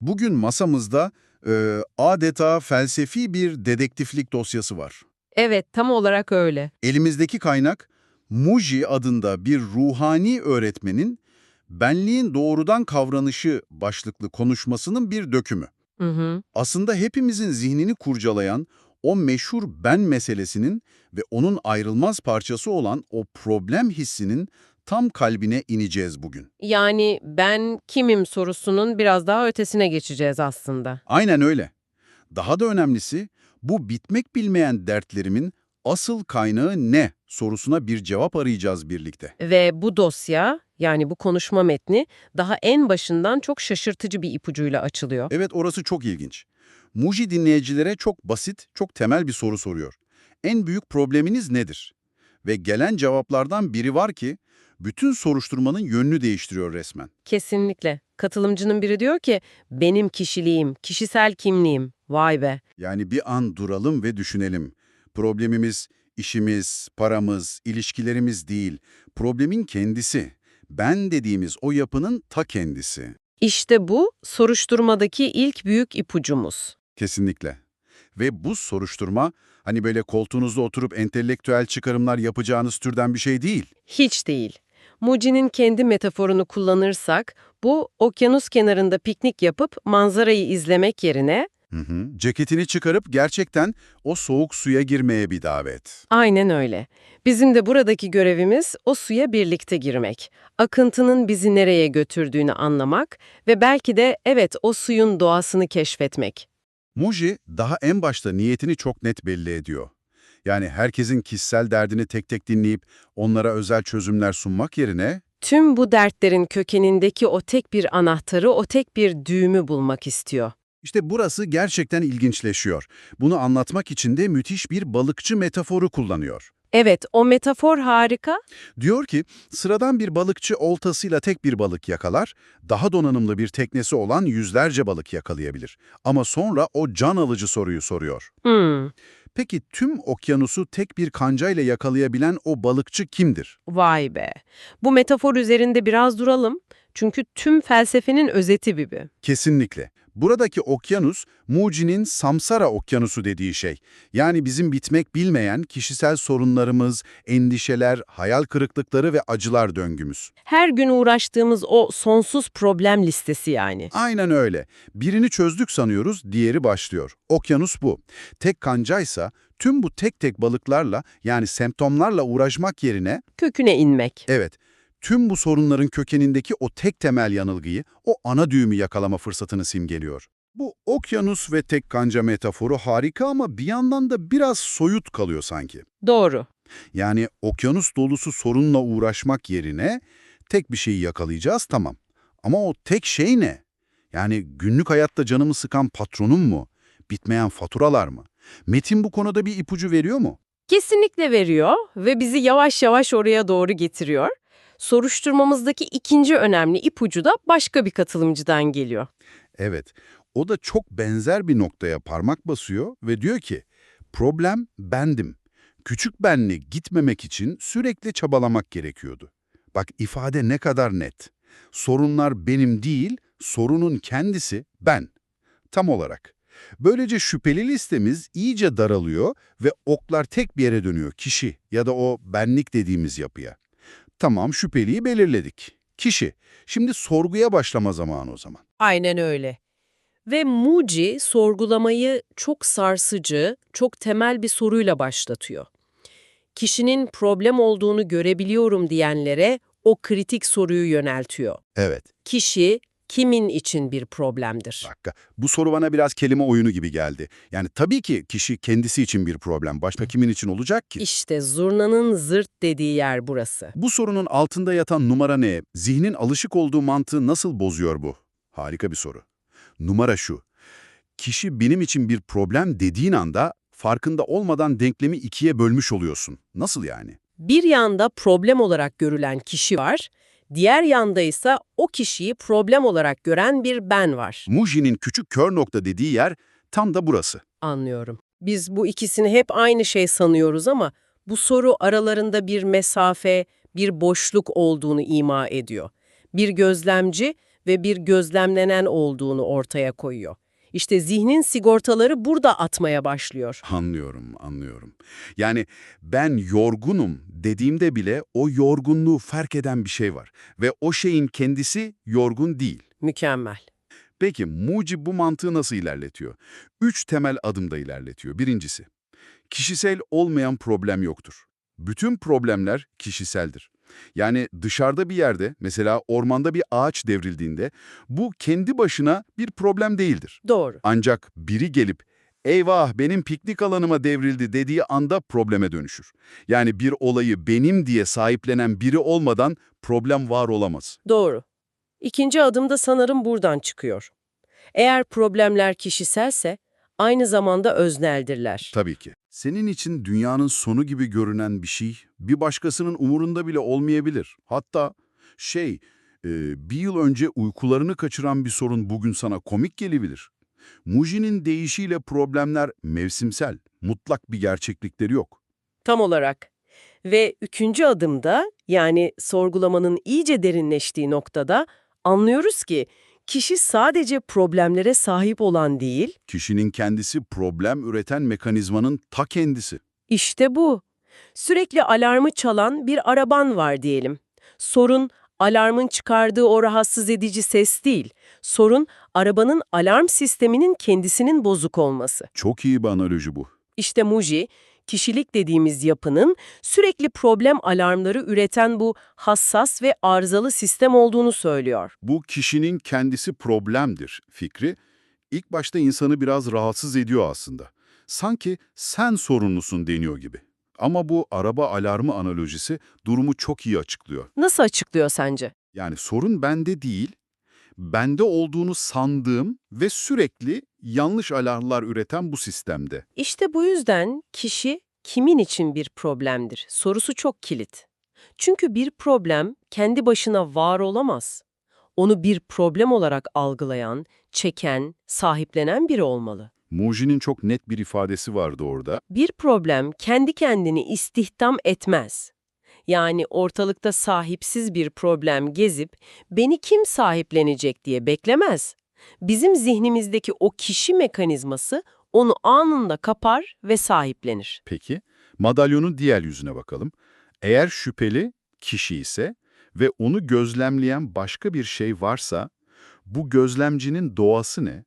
Bugün masamızda e, adeta felsefi bir dedektiflik dosyası var. Evet, tam olarak öyle. Elimizdeki kaynak, Muji adında bir ruhani öğretmenin benliğin doğrudan kavranışı başlıklı konuşmasının bir dökümü. Hı hı. Aslında hepimizin zihnini kurcalayan o meşhur ben meselesinin ve onun ayrılmaz parçası olan o problem hissinin tam kalbine ineceğiz bugün. Yani ben kimim sorusunun biraz daha ötesine geçeceğiz aslında. Aynen öyle. Daha da önemlisi bu bitmek bilmeyen dertlerimin asıl kaynağı ne sorusuna bir cevap arayacağız birlikte. Ve bu dosya, yani bu konuşma metni daha en başından çok şaşırtıcı bir ipucuyla açılıyor. Evet orası çok ilginç. Muji dinleyicilere çok basit, çok temel bir soru soruyor. En büyük probleminiz nedir? Ve gelen cevaplardan biri var ki bütün soruşturmanın yönünü değiştiriyor resmen. Kesinlikle. Katılımcının biri diyor ki, benim kişiliğim, kişisel kimliğim. Vay be. Yani bir an duralım ve düşünelim. Problemimiz işimiz, paramız, ilişkilerimiz değil. Problemin kendisi. Ben dediğimiz o yapının ta kendisi. İşte bu soruşturmadaki ilk büyük ipucumuz. Kesinlikle. Ve bu soruşturma hani böyle koltuğunuzda oturup entelektüel çıkarımlar yapacağınız türden bir şey değil. Hiç değil. Muji'nin kendi metaforunu kullanırsak, bu okyanus kenarında piknik yapıp manzarayı izlemek yerine Hı hı. Ceketini çıkarıp gerçekten o soğuk suya girmeye bir davet. Aynen öyle. Bizim de buradaki görevimiz o suya birlikte girmek. Akıntının bizi nereye götürdüğünü anlamak ve belki de evet o suyun doğasını keşfetmek. Muji daha en başta niyetini çok net belli ediyor. Yani herkesin kişisel derdini tek tek dinleyip onlara özel çözümler sunmak yerine Tüm bu dertlerin kökenindeki o tek bir anahtarı, o tek bir düğümü bulmak istiyor. işte burası gerçekten ilginçleşiyor. Bunu anlatmak için de müthiş bir balıkçı metaforu kullanıyor. Evet, o metafor harika. Diyor ki, sıradan bir balıkçı oltasıyla tek bir balık yakalar, daha donanımlı bir teknesi olan yüzlerce balık yakalayabilir. Ama sonra o can alıcı soruyu soruyor. Hmm, Peki tüm okyanusu tek bir kancayla yakalayabilen o balıkçı kimdir? vay be. Bu metafor üzerinde biraz duralım. Çünkü tüm felsefenin özeti gibi. Kesinlikle. Buradaki okyanus, Muji'nin Samsara okyanusu dediği şey. Yani bizim bitmek bilmeyen kişisel sorunlarımız, endişeler, hayal kırıklıkları ve acılar döngümüz. Her gün uğraştığımız o sonsuz problem listesi yani. Aynen öyle. Birini çözdük sanıyoruz, diğeri başlıyor. Okyanus bu. Tek kancaysa tüm bu tek tek balıklarla yani semptomlarla uğraşmak yerine Köküne inmek. evet tüm bu sorunların kökenindeki o tek temel yanılgıyı, o ana düğümü yakalama fırsatını simgeliyor. Bu okyanus ve tek kanca metaforu harika ama bir yandan da biraz soyut kalıyor sanki. Doğru. Yani okyanus dolusu sorunla uğraşmak yerine tek bir şeyi yakalayacağız tamam. Ama o tek şey ne? Yani günlük hayatta canımı sıkan patronum mu? Bitmeyen faturalar mı? Metin bu konuda bir ipucu veriyor mu? Kesinlikle veriyor ve bizi yavaş yavaş oraya doğru getiriyor. Soruşturmamızdaki ikinci önemli ipucu da başka bir katılımcıdan geliyor. Evet, o da çok benzer bir noktaya parmak basıyor ve diyor ki, problem bendim. Küçük benli gitmemek için sürekli çabalamak gerekiyordu. Bak ifade ne kadar net. Sorunlar benim değil, sorunun kendisi ben. Tam olarak. Böylece şüpheli listemiz iyice daralıyor ve oklar tek bir yere dönüyor, kişi ya da o benlik dediğimiz yapıya. Tamam şüpheliyi belirledik. Kişi. Şimdi sorguya başlama zamanı o zaman. Aynen öyle. Ve Muji sorgulamayı çok sarsıcı, çok temel bir soruyla başlatıyor. Kişinin problem olduğunu görebiliyorum diyenlere o kritik soruyu yöneltiyor. Evet. Kişi kimin için bir problemdir? dakika. Bu soru bana biraz kelime oyunu gibi geldi. Yani tabii ki kişi kendisi için bir problem. Başka kimin için olacak ki? İşte zurnanın zırt dediği yer burası. Bu sorunun altında yatan numara ne? Zihnin alışık olduğu mantığı nasıl bozuyor bu? Harika bir soru. Numara şu. Kişi benim için bir problem dediğin anda farkında olmadan denklemi ikiye bölmüş oluyorsun. Nasıl yani? Bir yanda problem olarak görülen kişi var, diğer yanda ise o kişiyi problem olarak gören bir ben var. Muji'nin küçük kör nokta dediği yer tam da burası. Anlıyorum. Biz bu ikisini hep aynı şey sanıyoruz ama bu soru aralarında bir mesafe, bir boşluk olduğunu ima ediyor. Bir gözlemci ve bir gözlemlenen olduğunu ortaya koyuyor. İşte zihnin sigortaları burada atmaya başlıyor. Anlıyorum, anlıyorum. Yani ben yorgunum dediğimde bile o yorgunluğu fark eden bir şey var. Ve o şeyin kendisi yorgun değil. Mükemmel. Peki Muci bu mantığı nasıl ilerletiyor? Üç temel adımda ilerletiyor. Birincisi, kişisel olmayan problem yoktur. Bütün problemler kişiseldir. Yani dışarıda bir yerde, mesela ormanda bir ağaç devrildiğinde bu kendi başına bir problem değildir. Doğru. Ancak biri gelip eyvah benim piknik alanıma devrildi dediği anda probleme dönüşür. Yani bir olayı benim diye sahiplenen biri olmadan problem var olamaz. Doğru. İkinci adım da sanırım buradan çıkıyor. Eğer problemler kişiselse, aynı zamanda özneldirler. Tabii ki. Senin için dünyanın sonu gibi görünen bir şey bir başkasının umurunda bile olmayabilir. Hatta şey, e, bir yıl önce uykularını kaçıran bir sorun bugün sana komik gelebilir. Muji'nin deyişiyle problemler mevsimsel, mutlak bir gerçeklikleri yok. Tam olarak. Ve üçüncü adımda, yani sorgulamanın iyice derinleştiği noktada, anlıyoruz ki kişi sadece problemlere sahip olan değil, Kişinin kendisi problem üreten mekanizmanın ta kendisi. İşte bu. Sürekli alarmı çalan bir araban var diyelim. Sorun alarmın çıkardığı o rahatsız edici ses değil. Sorun arabanın alarm sisteminin kendisinin bozuk olması. Çok iyi bir analoji bu. İşte Muji, kişilik dediğimiz yapının sürekli problem alarmları üreten bu hassas ve arızalı sistem olduğunu söylüyor. Bu kişinin kendisi problemdir fikri ilk başta insanı biraz rahatsız ediyor aslında. Sanki sen sorumlusun deniyor gibi. Ama bu araba alarmı analojisi durumu çok iyi açıklıyor. Nasıl açıklıyor sence? Yani sorun bende değil, bende olduğunu sandığım ve sürekli yanlış alarmlar üreten bu sistemde. İşte bu yüzden kişi kimin için bir problemdir sorusu çok kilit. Çünkü bir problem kendi başına var olamaz. Onu bir problem olarak algılayan, çeken, sahiplenen biri olmalı. Muji'nin çok net bir ifadesi vardı orada. Bir problem kendi kendini istihdam etmez. Yani ortalıkta sahipsiz bir problem gezip beni kim sahiplenecek diye beklemez. Bizim zihnimizdeki o kişi mekanizması onu anında kapar ve sahiplenir. Peki, madalyonun diğer yüzüne bakalım. Eğer şüpheli kişi ise ve onu gözlemleyen başka bir şey varsa, bu gözlemcinin doğası ne?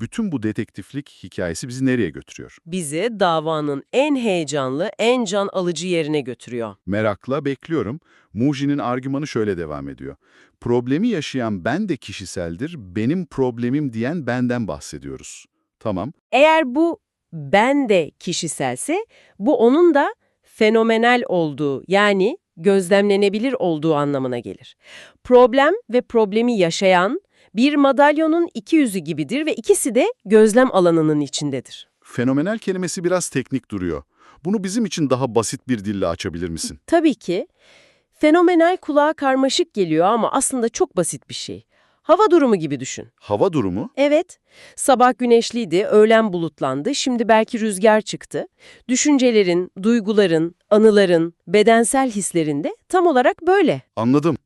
Bütün bu detektiflik hikayesi bizi nereye götürüyor? Bizi davanın en heyecanlı, en can alıcı yerine götürüyor. Merakla bekliyorum. Muji'nin argümanı şöyle devam ediyor. Problemi yaşayan ben de kişiseldir, benim problemim diyen benden bahsediyoruz. Tamam, Eğer bu ben de kişiselse, bu onun da fenomenal olduğu yani gözlemlenebilir olduğu anlamına gelir. Problem ve problemi yaşayan bir madalyonun iki yüzü gibidir ve ikisi de gözlem alanının içindedir. fenomenal kelimesi biraz teknik duruyor. Bunu bizim için daha basit bir dille açabilir misin? Tabii ki fenomenal kulağa karmaşık geliyor ama aslında çok basit bir şey. Hava durumu gibi düşün. Hava durumu? Evet, sabah güneşliydi, öğlen bulutlandı, şimdi belki rüzgar çıktı. Düşüncelerin, duyguların, anıların, bedensel hislerin de tam olarak böyle. Anladım.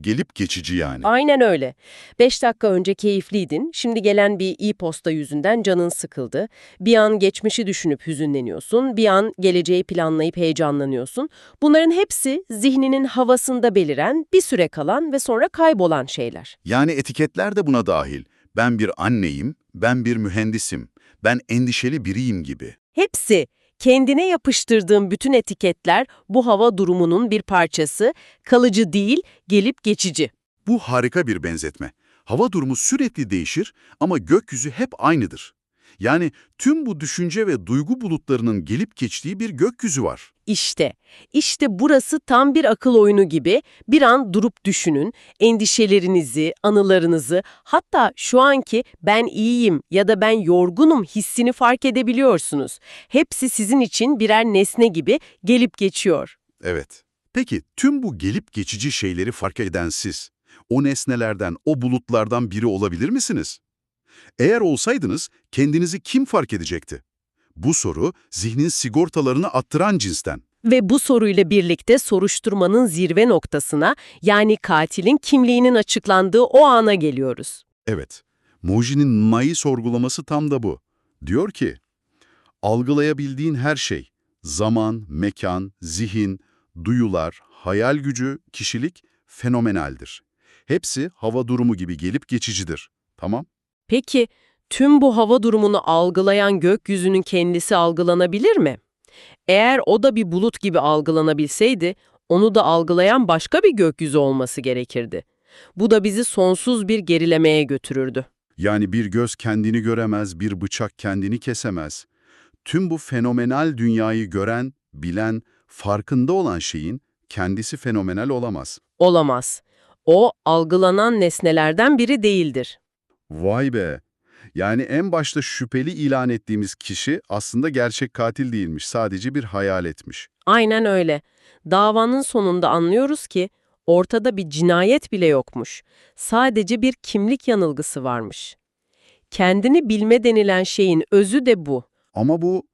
Gelip geçici yani. Aynen öyle. Beş dakika önce keyifliydin, şimdi gelen bir e-posta yüzünden canın sıkıldı. Bir an geçmişi düşünüp hüzünleniyorsun, bir an geleceği planlayıp heyecanlanıyorsun. Bunların hepsi zihninin havasında beliren, bir süre kalan ve sonra kaybolan şeyler. Yani etiketler de buna dahil. Ben bir anneyim, ben bir mühendisim, ben endişeli biriyim gibi. Hepsi kendine yapıştırdığın bütün etiketler bu hava durumunun bir parçası, kalıcı değil, gelip geçici. Bu harika bir benzetme. Hava durumu sürekli değişir ama gökyüzü hep aynıdır. Yani tüm bu düşünce ve duygu bulutlarının gelip geçtiği bir gökyüzü var. İşte, işte burası tam bir akıl oyunu gibi. Bir an durup düşünün, endişelerinizi, anılarınızı, hatta şu anki ben iyiyim ya da ben yorgunum hissini fark edebiliyorsunuz. Hepsi sizin için birer nesne gibi gelip geçiyor. Evet. Peki tüm bu gelip geçici şeyleri fark eden siz, o nesnelerden, o bulutlardan biri olabilir misiniz? Eğer olsaydınız kendinizi kim fark edecekti? Bu soru zihnin sigortalarını attıran cinsten. Ve bu soruyla birlikte soruşturmanın zirve noktasına yani katilin kimliğinin açıklandığı o ana geliyoruz. Evet, Moji'nin Ma'yı sorgulaması tam da bu. Diyor ki, algılayabildiğin her şey, zaman, mekan, zihin, duyular, hayal gücü, kişilik fenomenaldir. Hepsi hava durumu gibi gelip geçicidir. Tamam? Peki tüm bu hava durumunu algılayan gökyüzünün kendisi algılanabilir mi? Eğer o da bir bulut gibi algılanabilseydi, onu da algılayan başka bir gökyüzü olması gerekirdi. Bu da bizi sonsuz bir gerilemeye götürürdü. Yani bir göz kendini göremez, bir bıçak kendini kesemez. Tüm bu fenomenal dünyayı gören, bilen, farkında olan şeyin kendisi fenomenal olamaz. Olamaz. O algılanan nesnelerden biri değildir. Vay be! Yani en başta şüpheli ilan ettiğimiz kişi aslında gerçek katil değilmiş, sadece bir hayal etmiş. Aynen öyle. Davanın sonunda anlıyoruz ki ortada bir cinayet bile yokmuş. Sadece bir kimlik yanılgısı varmış. Kendini bilme denilen şeyin özü de bu. Ama bu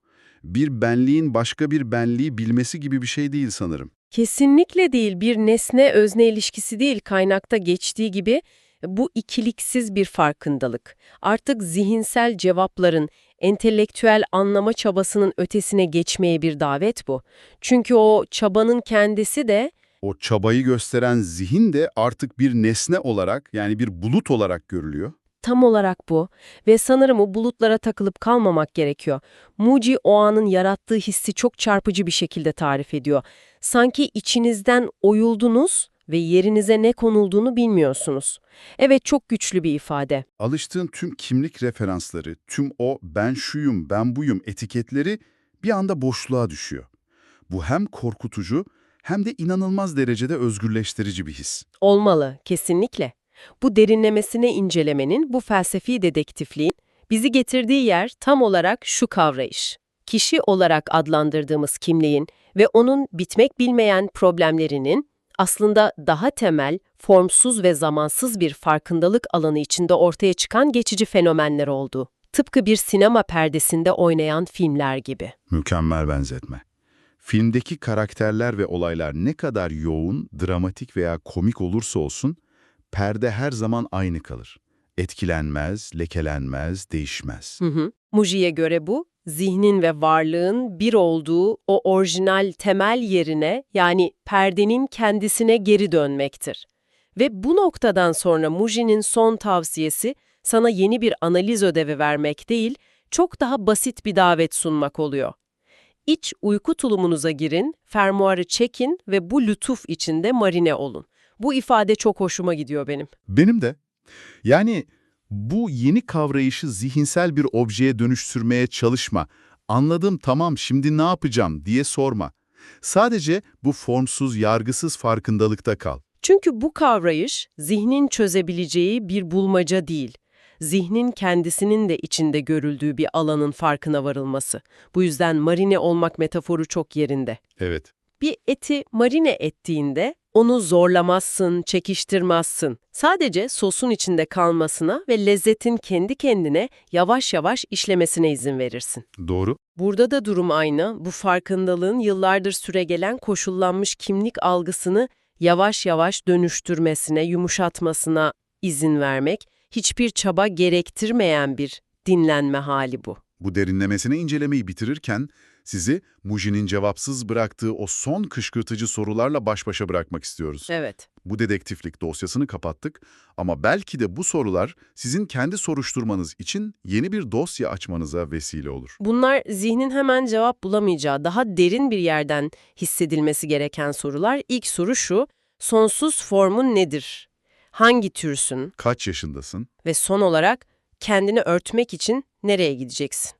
bir benliğin başka bir benliği bilmesi gibi bir şey değil sanırım. Kesinlikle değil bir nesne-özne ilişkisi değil kaynakta geçtiği gibi bu ikiliksiz bir farkındalık. Artık zihinsel cevapların, entelektüel anlama çabasının ötesine geçmeye bir davet bu. Çünkü o çabanın kendisi de O çabayı gösteren zihin de artık bir nesne olarak yani bir bulut olarak görülüyor. tam olarak bu ve sanırım o bulutlara takılıp kalmamak gerekiyor. Muci o anın yarattığı hissi çok çarpıcı bir şekilde tarif ediyor. Sanki içinizden oyuldunuz ve yerinize ne konulduğunu bilmiyorsunuz. Evet çok güçlü bir ifade. Alıştığın tüm kimlik referansları, tüm o ben şuyum, ben buyum etiketleri bir anda boşluğa düşüyor. Bu hem korkutucu hem de inanılmaz derecede özgürleştirici bir his. Olmalı, kesinlikle. Bu derinlemesine incelemenin, bu felsefi dedektifliğin bizi getirdiği yer tam olarak şu kavrayış. Kişi olarak adlandırdığımız kimliğin ve onun bitmek bilmeyen problemlerinin aslında daha temel, formsuz ve zamansız bir farkındalık alanı içinde ortaya çıkan geçici fenomenler olduğu. Tıpkı bir sinema perdesinde oynayan filmler gibi. Mükemmel benzetme. Filmdeki karakterler ve olaylar ne kadar yoğun, dramatik veya komik olursa olsun, perde her zaman aynı kalır. Etkilenmez, lekelenmez, değişmez. Hı hı. Muji'ye göre bu, zihnin ve varlığın bir olduğu o orijinal temel yerine yani perdenin kendisine geri dönmektir. Ve bu noktadan sonra Muji'nin son tavsiyesi sana yeni bir analiz ödevi vermek değil, çok daha basit bir davet sunmak oluyor. İç uyku tulumunuza girin, fermuarı çekin ve bu lütuf içinde marine olun. Bu ifade çok hoşuma gidiyor benim. Benim de. Yani bu yeni kavrayışı zihinsel bir objeye dönüştürmeye çalışma. Anladım tamam şimdi ne yapacağım diye sorma. Sadece bu formsuz, yargısız farkındalıkta kal. Çünkü bu kavrayış zihnin çözebileceği bir bulmaca değil. Zihnin kendisinin de içinde görüldüğü bir alanın farkına varılması. Bu yüzden marine olmak metaforu çok yerinde. Evet. Bir eti marine ettiğinde onu zorlamazsın, çekiştirmezsin. Sadece sosun içinde kalmasına ve lezzetin kendi kendine yavaş yavaş işlemesine izin verirsin. Doğru. Burada da durum aynı. Bu farkındalığın yıllardır süregelen koşullanmış kimlik algısını yavaş yavaş dönüştürmesine, yumuşatmasına izin vermek, hiçbir çaba gerektirmeyen bir dinlenme hali bu. Bu derinlemesine incelemeyi bitirirken sizi Muji'nin cevapsız bıraktığı o son kışkırtıcı sorularla baş başa bırakmak istiyoruz. Evet. Bu dedektiflik dosyasını kapattık ama belki de bu sorular sizin kendi soruşturmanız için yeni bir dosya açmanıza vesile olur. Bunlar zihnin hemen cevap bulamayacağı, daha derin bir yerden hissedilmesi gereken sorular. İlk soru şu, sonsuz formun nedir? Hangi türsün? Kaç yaşındasın? Ve son olarak kendini örtmek için nereye gideceksin?